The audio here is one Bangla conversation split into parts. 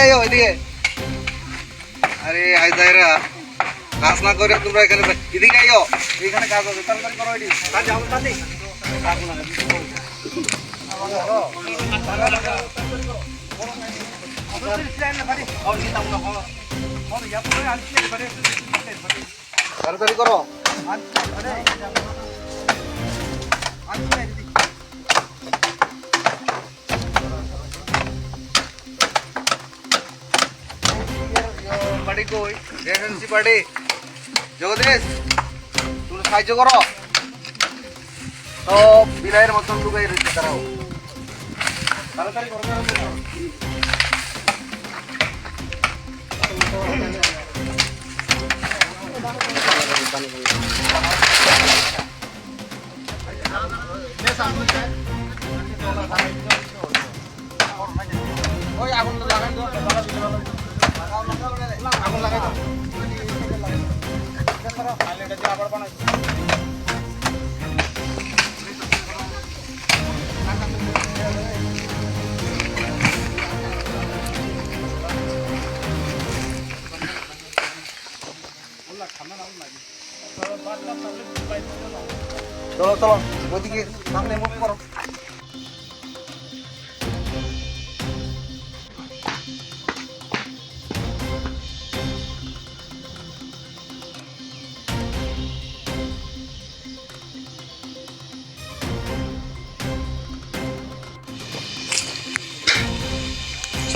এই ও, এদিকে আরে আই যাইরা কাজ না করে তোমরা এখানে থাক- এদিকে আইও এখানে কাজ আছে। তাড়াতাড়ি করো এটি কাজ যাও তাড়াতাড়ি। কাজ না তাড়াতাড়ি করো। কই? রেফারেন্সি বাড়ি জগদীশ, তুমি সাহায্য করো। তো বিলাইয়ের মতন লুকাই রয়েছে তারাও তাড়াতাড়ি করো তাড়াতাড়ি করো। ওই আগুন লাগাই দাও আগুন লাগাই দাও চলো চলো। ওইদিকে সামনে মুখ করো।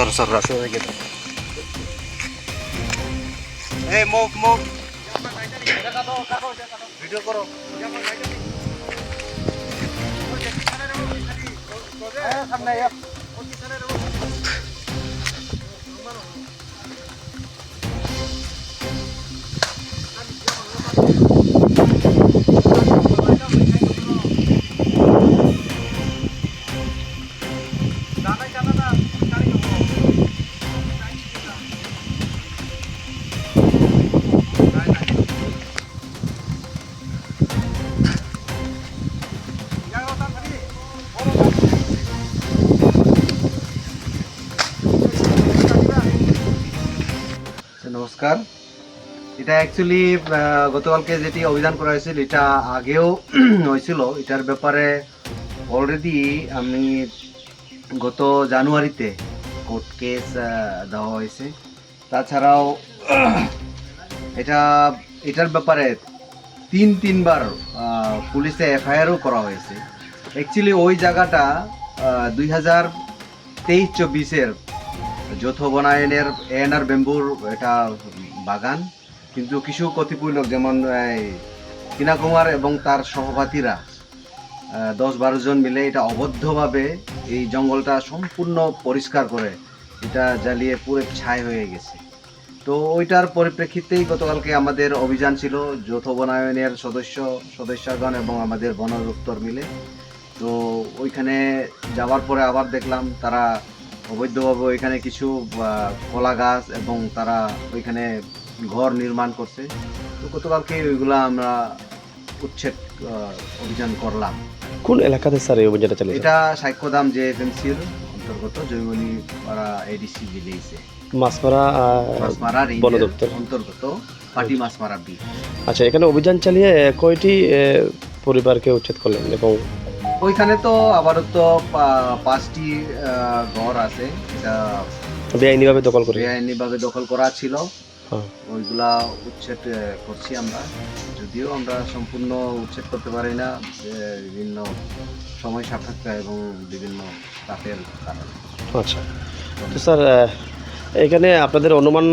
সর সর থেকে এই মুভ মুভ ভিডিও করো সামনে নমস্কার। এটা অ্যাকচুয়ালি গতকালকে যেটি অভিযান করা হয়েছিল, এটা আগেও হয়েছিল। এটার ব্যাপারে অলরেডি আমি গত জানুয়ারিতে কোর্ট কেস দেওয়া হয়েছে। তাছাড়াও এটা, এটার ব্যাপারে তিন, তিনবার পুলিশে এফআইআরও করা হয়েছে। অ্যাকচুয়ালি ওই জায়গাটা দুই হাজার তেইশ চব্বিশের যৌথ বনায়নের এএনআর বেম্বুর এটা বাগান। কিন্তু কিছু কতিপয় লোক, যেমন কিনা কুমার এবং তার সহপাঠীরা দশ বারো জন মিলে এটা অবদ্ধভাবে এই জঙ্গলটা সম্পূর্ণ পরিষ্কার করে এটা জ্বালিয়ে পুরো ছাই হয়ে গেছে। তো ওইটার পরিপ্রেক্ষিতেই গতকালকে আমাদের অভিযান ছিল যৌথ বনায়নের সদস্য, সদস্যগণ এবং আমাদের বন দপ্তর মিলে। তো ওইখানে যাওয়ার পরে আবার দেখলাম তারা অবৈধভাবে ওইখানে কিছু কলা গাছ এবং তারা ওইখানে ঘর নির্মাণ করছে। তো গতকালকে ওইগুলা আমরা উচ্ছেদ অভিযান করলাম। কোন এলাকাতে স্যার এই অভিযানটা চালিয়েছে? এটা সাক্ষ্যদাম যে এফএমসির অন্তর্গত জৈবনী পাড়া এডিসি ভিলেজে মাছমারা মাছমারা বন দপ্তর। অন্তর্গত পাটি মাছমারা বি আচ্ছা এখানে অভিযান চালিয়ে কয়টি পরিবারকে উচ্ছেদ করলেন এবং ওইখানে তো আপাতত পাঁচটি ঘর আছে বেআইনিভাবে দখল করে। বেআইনিভাবে দখল করা ছিল। হ্যাঁ। ওইগুলা উচ্ছেদ করছি আমরা। যদিও আমরা সম্পূর্ণ উচ্ছেদ করতে পারি না বিভিন্ন সময় সাপেক্ষ এবং বিভিন্ন তাপের কারণে। আচ্ছা। তো স্যার এখানে আপনাদের অনুমান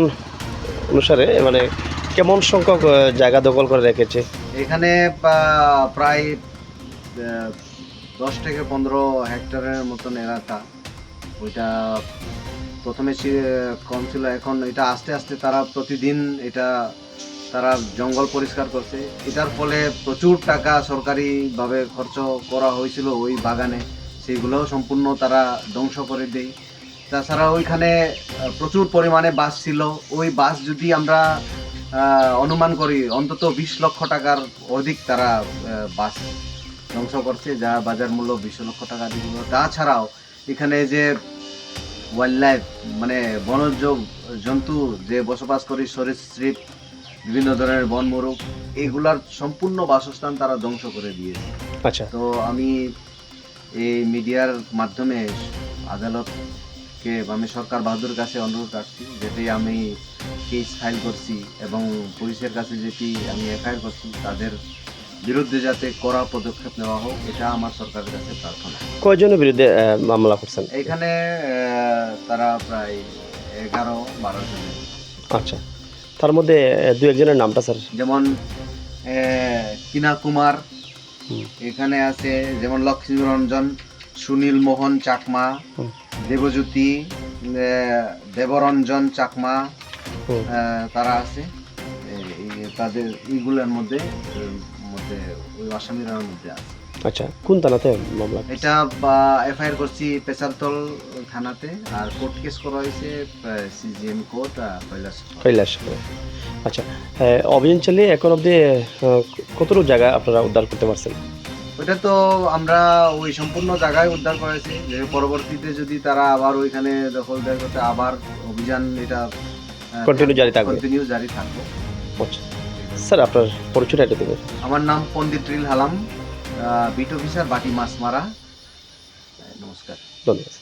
অনুসারে মানে কেমন সংখ্যক জায়গা দখল করে রেখেছে? এখানে প্রায় দশ থেকে পনেরো হেক্টরের মতন এলাকা। ওইটা প্রথমে কম ছিল, এখন এটা আস্তে আস্তে তারা প্রতিদিন এটা, তারা জঙ্গল পরিষ্কার করছে। এটার ফলে প্রচুর টাকা সরকারিভাবে খরচ করা হয়েছিল ওই বাগানে। সেইগুলোও সম্পূর্ণ তারা ধ্বংস করে দেয়। তাছাড়া ওইখানে প্রচুর পরিমাণে বাস ছিল। ওই বাস যদি আমরা অনুমান করি, অন্তত বিশ লক্ষ টাকার অধিক তারা বাস ধ্বংস করছে যা বাজার মূল্য বিশ লক্ষ টাকা দিল তাছাড়াও এখানে যে ওয়াইল্ড লাইফ মানে বনজ জন্তু যে বসবাস করে সরীসৃপ বিভিন্ন ধরনের বনমরূপ এগুলার সম্পূর্ণ বাসস্থান তারা ধ্বংস করে দিয়েছে। আচ্ছা। তো আমি এই মিডিয়ার মাধ্যমে আদালতকে আমি সরকার বাহাদুর কাছে অনুরোধ রাখছি যেটি আমি কেস ফাইল করছি এবং পুলিশের কাছে যেটি আমি এফআইআর করছি তাদের বিরুদ্ধে যাতে কড়া পদক্ষেপ নেওয়া হোক এটা আমার সরকারের কাছে প্রার্থনা। কয়জনের বিরুদ্ধে মামলা করছেন? এখানে তারা প্রায় এগারো বারো জন আচ্ছা। তার মধ্যে দু একজনের নামটা স্যার? যেমন কিনা কুমার এখানে আছে যেমন লক্ষ্মী রঞ্জন সুনীল মোহন চাকমা দেবজ্যোতি দেবরঞ্জন চাকমা তারা আছে। তাদের এইগুলোর মধ্যে মধ্যে ওই আসামিরার মধ্যে আছে। আচ্ছা কোন থানাতে মামলা? এটা এফআইআর করছি পেশারতল থানাতে আর কোর্ট কেস করা হয়েছে সিজিএম কোর্ট কৈলাস কৈলাস আচ্ছা অভিযান চালিয়ে এখন অবধি কতটুকু জায়গা আপনারা উদ্ধার করতে পারছেন? ওটা তো আমরা ওই সম্পূর্ণ জায়গায় উদ্ধার করেছি যে পরবর্তীতে যদি তারা আবার ওইখানে দখল দেয় করতে আবার অভিযান এটা Continue জারি থাকবে। কন্টিনিউ জারি থাকবে। আচ্ছা। স্যার আপনার পরিচয়টা এটা দেবেন। আমার নাম পন্ডিত রিল হালাম বিট অফিসার বাটি মাছ মারা। নমস্কার। ধন্যবাদ